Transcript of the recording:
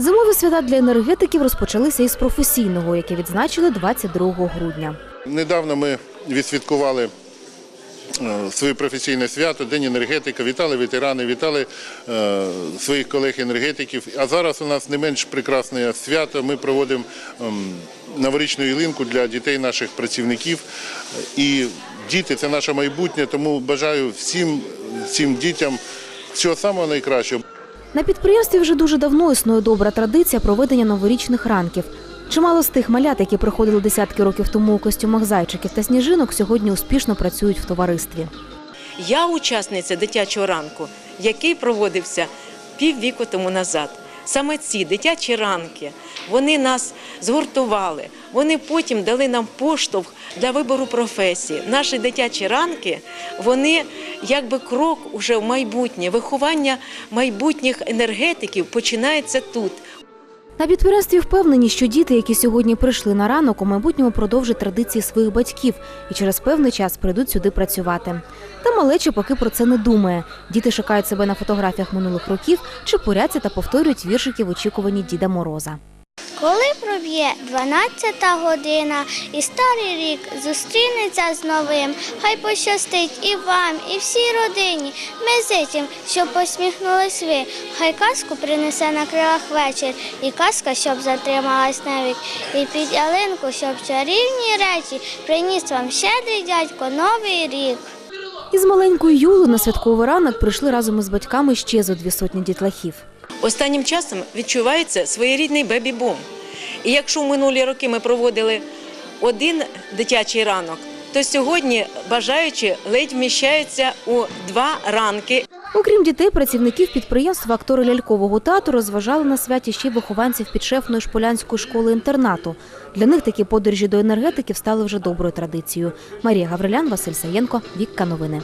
Зимові свята для енергетиків розпочалися із професійного, яке відзначили 22 грудня. Недавно ми відсвяткували е, своє професійне свято, День енергетика. Вітали ветерани, вітали е, своїх колег-енергетиків. А зараз у нас не менш прекрасне свято. Ми проводимо ем, новорічну ялинку для дітей наших працівників. І діти це наше майбутнє, тому бажаю всім, всім дітям всього самого найкращого. На підприємстві вже дуже давно існує добра традиція проведення новорічних ранків. Чимало з тих малят, які приходили десятки років тому у костюмах зайчиків та сніжинок, сьогодні успішно працюють в товаристві. Я учасниця дитячого ранку, який проводився піввіку тому назад. Саме ці дитячі ранки вони нас згуртували. Вони потім дали нам поштовх для вибору професії. Наші дитячі ранки вони якби крок уже в майбутнє. Виховання майбутніх енергетиків починається тут. На підприємстві впевнені, що діти, які сьогодні прийшли на ранок, у майбутньому продовжать традиції своїх батьків і через певний час прийдуть сюди працювати. Та малеча поки про це не думає. Діти шукають себе на фотографіях минулих років чи поряться та повторюють віршики в очікуванні Діда Мороза. Коли проб'є 12 година і старий рік зустрінеться з новим, хай пощастить і вам, і всій родині. Ми зичим, щоб посміхнулись ви. Хай казку принесе на крилах вечір, і казка, щоб затрималась навік. І під ялинку, щоб чарівні речі приніс вам щедрий дядько новий рік. Із маленькою Юлею на святковий ранок прийшли разом із батьками ще зо дві сотні дітлахів. Останнім часом відчувається своєрідний бебі-бум. І якщо в минулі роки ми проводили один дитячий ранок, то сьогодні бажаючі ледь вміщаються у два ранки. Окрім дітей, працівників підприємства актори лялькового театру розважали на святі ще й вихованців підшефної шполянської школи інтернату. Для них такі подорожі до енергетиків стали вже доброю традицією. Марія Гаврилян, Василь Саєнко, Вікка Новини.